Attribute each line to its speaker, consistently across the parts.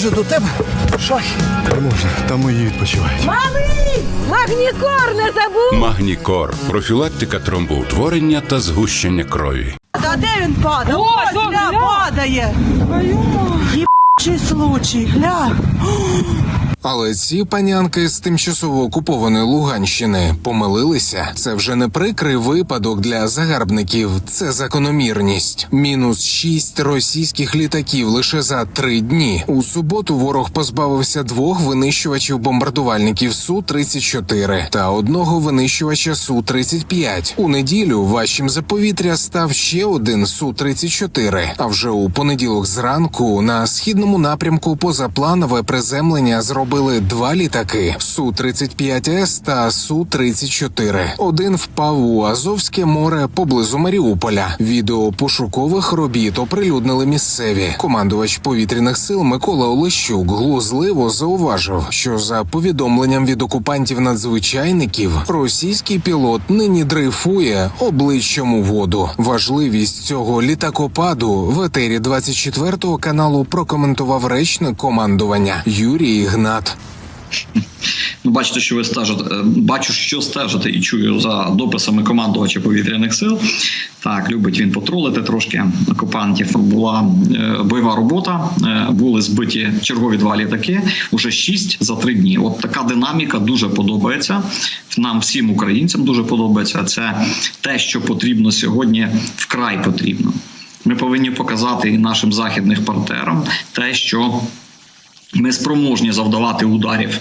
Speaker 1: Може до тебе? Шахи.
Speaker 2: Можна, там мої відпочивають.
Speaker 3: Малий! Магнікор не забув!
Speaker 4: Магнікор профілактика тромбоутворення та згущення крові.
Speaker 5: Та де він падає?
Speaker 3: О,
Speaker 5: гля,
Speaker 3: гля?
Speaker 5: падає. Єбчий случай, гля.
Speaker 6: Але ці панянки з тимчасово окупованої Луганщини помилилися. Це вже не прикрий випадок для загарбників, це закономірність. Мінус шість російських літаків лише за три дні. У суботу ворог позбавився двох винищувачів бомбардувальників су 34 та одного винищувача су 35 У неділю важчим за повітря став ще один су 34 А вже у понеділок зранку на східному напрямку позапланове приземлення зробили два літаки су 35 с та су 34 Один впав у Азовське море поблизу Маріуполя. Відео пошукових робіт оприлюднили місцеві. Командувач повітряних сил Микола Олещук глузливо зауважив, що за повідомленням від окупантів надзвичайників російський пілот нині дрейфує обличчям у воду. Важливість цього літакопаду в етері 24 каналу прокоментував речник командування Юрій Ігнат.
Speaker 7: Ну, бачите, що ви стежите. е, Бачу, що стежите і чую за дописами командувача повітряних сил. Так, любить він потролити трошки окупантів. Була е, бойова робота, е, були збиті чергові два літаки. Уже шість за три дні. От така динаміка дуже подобається. Нам всім українцям дуже подобається. Це те, що потрібно сьогодні, вкрай потрібно. Ми повинні показати і нашим західним партнерам те, що ми спроможні завдавати ударів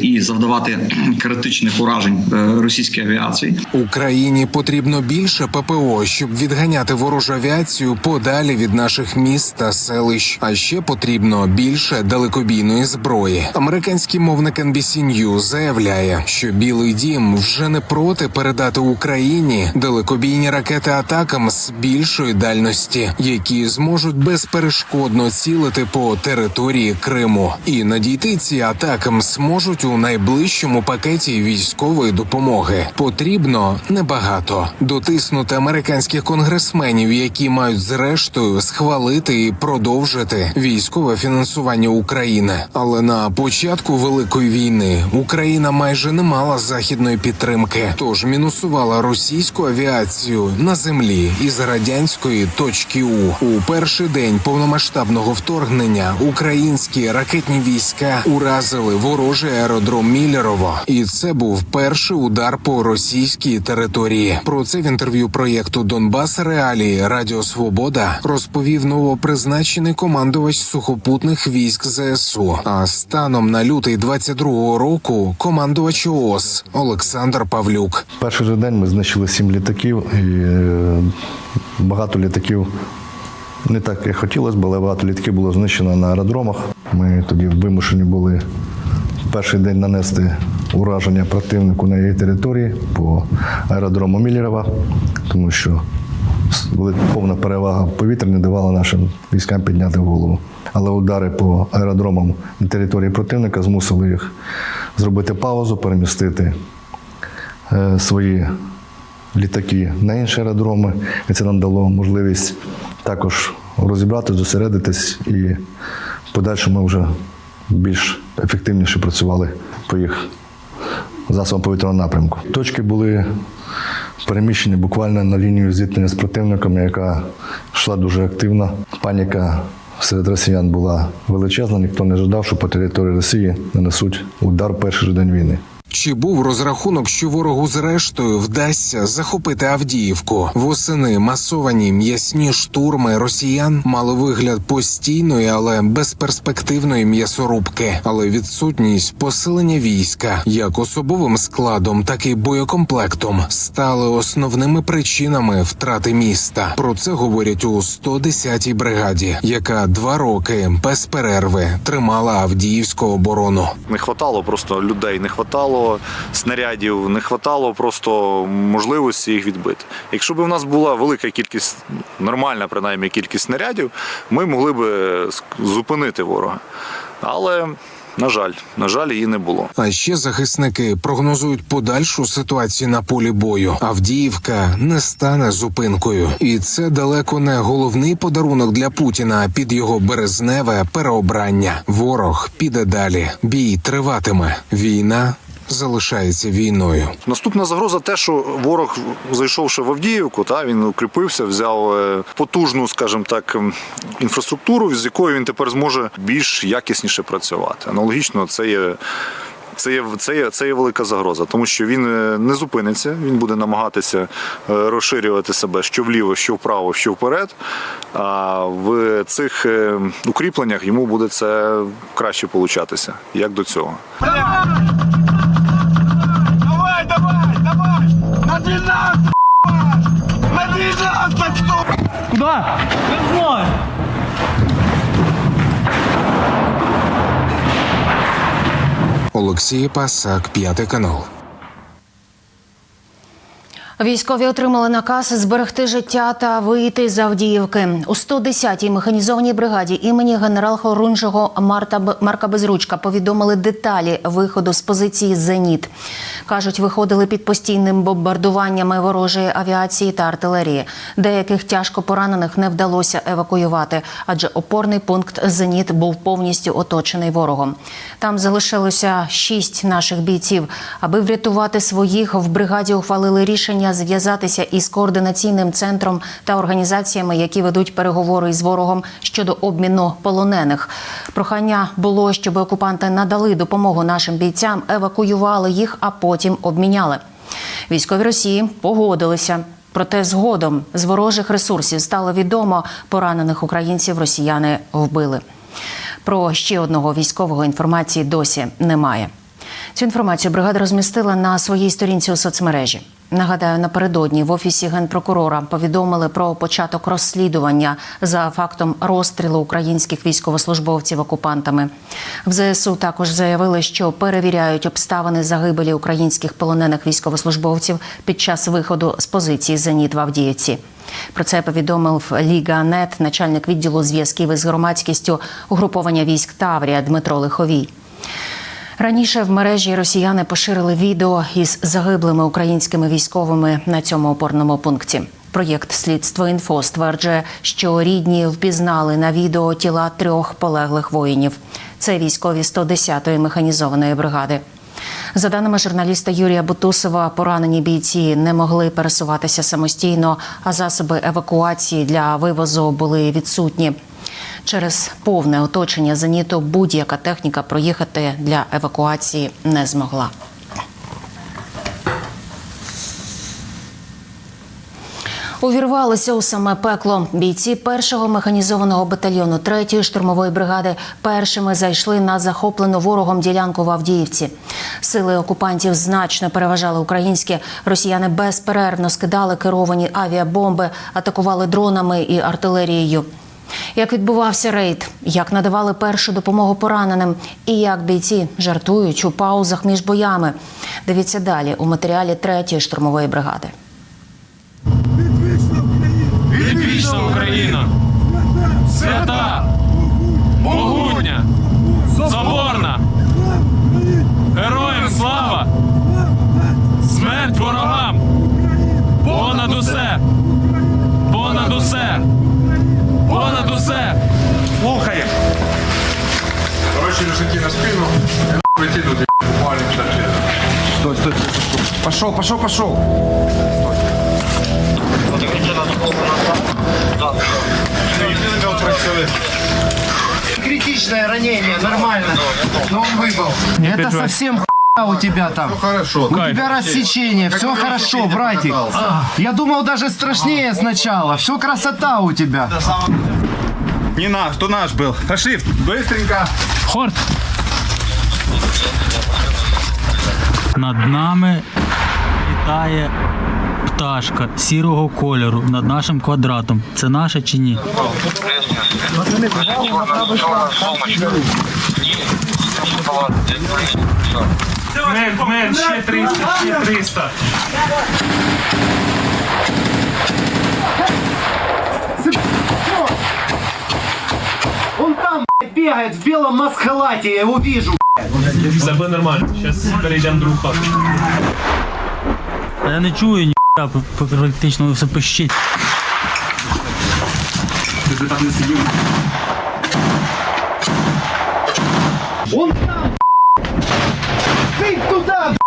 Speaker 7: і завдавати критичних уражень е, російській авіації.
Speaker 6: Україні потрібно більше ППО, щоб відганяти ворожу авіацію подалі від наших міст та селищ. А ще потрібно більше далекобійної зброї. Американський мовник NBC News заявляє, що Білий Дім вже не проти передати Україні далекобійні ракети атакам з більшої дальності, які зможуть безперешкодно цілити по території Криму. І надійти ці атакам зможуть у найближчому пакеті військової допомоги. Потрібно небагато дотиснути американських конгресменів, які мають зрештою схвалити і продовжити військове фінансування України. Але на початку великої війни Україна майже не мала західної підтримки, тож мінусувала російську авіацію на землі із радянської точки У у перший день повномасштабного вторгнення. Українські ракетні війська уразили ворожий аеродром Міллерово, і це був перший удар по російській території. Про це в інтерв'ю проєкту Донбас Реалії Радіо Свобода розповів новопризначений командувач сухопутних військ ЗСУ. А станом на лютий 22-го року командувач ООС Олександр Павлюк.
Speaker 2: Перший же день ми знищили сім літаків і е, багато літаків. Не так, як хотілося б, але багато літаків було знищено на аеродромах. Ми тоді вимушені були перший день нанести ураження противнику на її території по аеродрому Міллєрова, тому що повна перевага в повітрі не давала нашим військам підняти голову. Але удари по аеродромам на території противника змусили їх зробити паузу, перемістити е, свої літаки на інші аеродроми, і це нам дало можливість також розібрати, зосередитись і в подальшому вже більш ефективніше працювали по їх засобам повітряного напрямку. Точки були переміщені буквально на лінію зіткнення з противником, яка йшла дуже активно. Паніка серед росіян була величезна. Ніхто не ожидав, що по території Росії нанесуть удар перший день війни.
Speaker 6: Чи був розрахунок, що ворогу зрештою вдасться захопити Авдіївку? Восени масовані м'ясні штурми росіян мали вигляд постійної, але безперспективної м'ясорубки. Але відсутність посилення війська як особовим складом, так і боєкомплектом стали основними причинами втрати міста. Про це говорять у 110-й бригаді, яка два роки без перерви тримала Авдіївську оборону.
Speaker 8: Не хватало просто людей, не хватало снарядів, не хватало просто можливості їх відбити. Якщо б у нас була велика кількість, нормальна принаймні кількість снарядів, ми могли б зупинити ворога. Але На жаль, на жаль, її не було.
Speaker 6: А ще захисники прогнозують подальшу ситуацію на полі бою. Авдіївка не стане зупинкою, і це далеко не головний подарунок для Путіна під його березневе переобрання. Ворог піде далі. Бій триватиме. Війна залишається війною.
Speaker 8: Наступна загроза те, що ворог, зайшовши в Авдіївку, та він укріпився, взяв е, потужну, скажімо так, інфраструктуру, з якою він тепер зможе більш якісніше працювати. Аналогічно, це є. Це є, це, є, це є велика загроза, тому що він е, не зупиниться, він буде намагатися е, розширювати себе що вліво, що вправо, що вперед. А в цих укріпленнях йому буде це краще получатися, як до цього.
Speaker 1: На 12! На 12! Куда? Не знаю.
Speaker 6: Олексій Пасак, п'ятий канал.
Speaker 9: Військові отримали наказ зберегти життя та вийти з Авдіївки. У 110-й механізованій бригаді імені генерал-хорунжого Марта Б- Марка Безручка повідомили деталі виходу з позиції Зеніт. Кажуть, виходили під постійним бомбардуваннями ворожої авіації та артилерії. Деяких тяжко поранених не вдалося евакуювати, адже опорний пункт Зеніт був повністю оточений ворогом. Там залишилося шість наших бійців. Аби врятувати своїх, в бригаді ухвалили рішення зв'язатися із координаційним центром та організаціями, які ведуть переговори із ворогом щодо обміну полонених. Прохання було, щоб окупанти надали допомогу нашим бійцям, евакуювали їх, а потім обміняли. Військові Росії погодилися. Проте згодом з ворожих ресурсів стало відомо, поранених українців росіяни вбили. Про ще одного військового інформації досі немає. Цю інформацію бригада розмістила на своїй сторінці у соцмережі. Нагадаю, напередодні в офісі генпрокурора повідомили про початок розслідування за фактом розстрілу українських військовослужбовців окупантами. В ЗСУ також заявили, що перевіряють обставини загибелі українських полонених військовослужбовців під час виходу з позиції Зеніт в Авдіївці. Про це повідомив Ліга Нет, начальник відділу зв'язків із громадськістю угруповання військ Таврія Дмитро Лиховій. Раніше в мережі росіяни поширили відео із загиблими українськими військовими на цьому опорному пункті. Проєкт Слідство інфо стверджує, що рідні впізнали на відео тіла трьох полеглих воїнів. Це військові 110-ї механізованої бригади. За даними журналіста Юрія Бутусова, поранені бійці не могли пересуватися самостійно, а засоби евакуації для вивозу були відсутні. Через повне оточення зеніту будь-яка техніка проїхати для евакуації не змогла. Увірвалися у саме пекло. Бійці першого механізованого батальйону 3-ї штурмової бригади першими зайшли на захоплену ворогом ділянку в Авдіївці. Сили окупантів значно переважали українські. Росіяни безперервно скидали керовані авіабомби, атакували дронами і артилерією. Як відбувався рейд, як надавали першу допомогу пораненим, і як бійці жартують у паузах між боями. Дивіться далі у матеріалі 3-ї штурмової бригади.
Speaker 1: Відвічна Україна! Свята! Могутня!
Speaker 10: Стой. Пошел, пошел, пошел.
Speaker 11: Критичное ранение, нормально. Но он выпал. Это совсем у тебя там.
Speaker 10: Хорошо.
Speaker 11: У тебя рассечение, все хорошо, братик. Я думал даже страшнее сначала. Все красота у тебя.
Speaker 10: Не наш, кто наш был. Пошли, быстренько.
Speaker 1: Хорт! Над нами літає пташка сірого кольору над нашим квадратом. Це наше чи ні? Мен, мен, ще 300, ще 300.
Speaker 11: Он там, бегает в белом маскалате, я его вижу.
Speaker 1: Тебе нормально. Зараз перейдемо друг хату.
Speaker 12: Я не чую ні практично все пищить.
Speaker 11: Он там, Ты туда,
Speaker 10: Давай,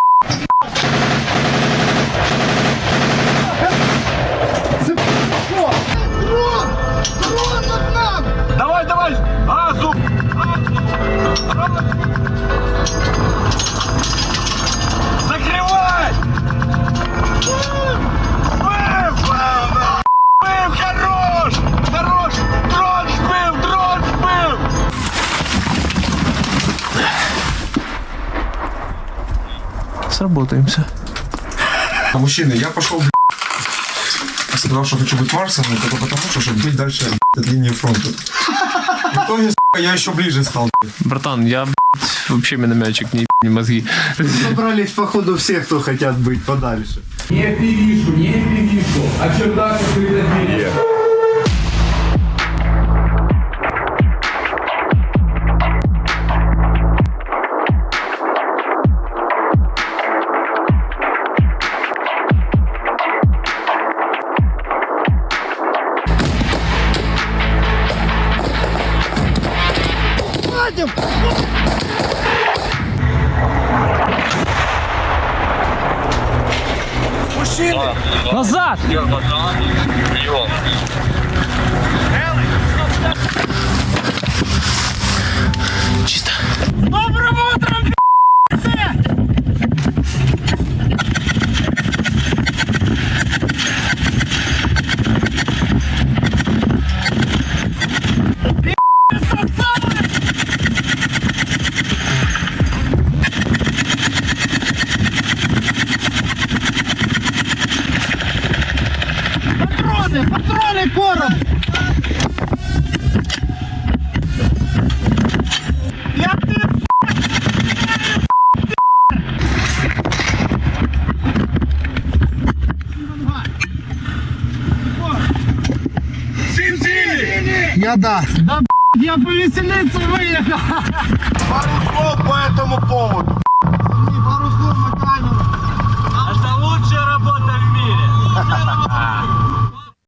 Speaker 12: Сработаємося.
Speaker 10: Мужчины, я пошел, блядь, сказал, что хочу быть Марсом, но только потому, что чтобы быть дальше блядь, от линии фронта. В итоге, сука, я еще ближе стал. блядь.
Speaker 1: Братан, я вообще минометчик, не не мозги.
Speaker 11: Собрались, походу, все, кто хотят быть подальше.
Speaker 10: Не пивишку, не пивишку, а чердак открыто Сядем! Мужчины!
Speaker 12: Назад! Чисто.
Speaker 11: Доброго утра! Я да. Да, я повеселиться выехал.
Speaker 10: Пару слов по этому поводу.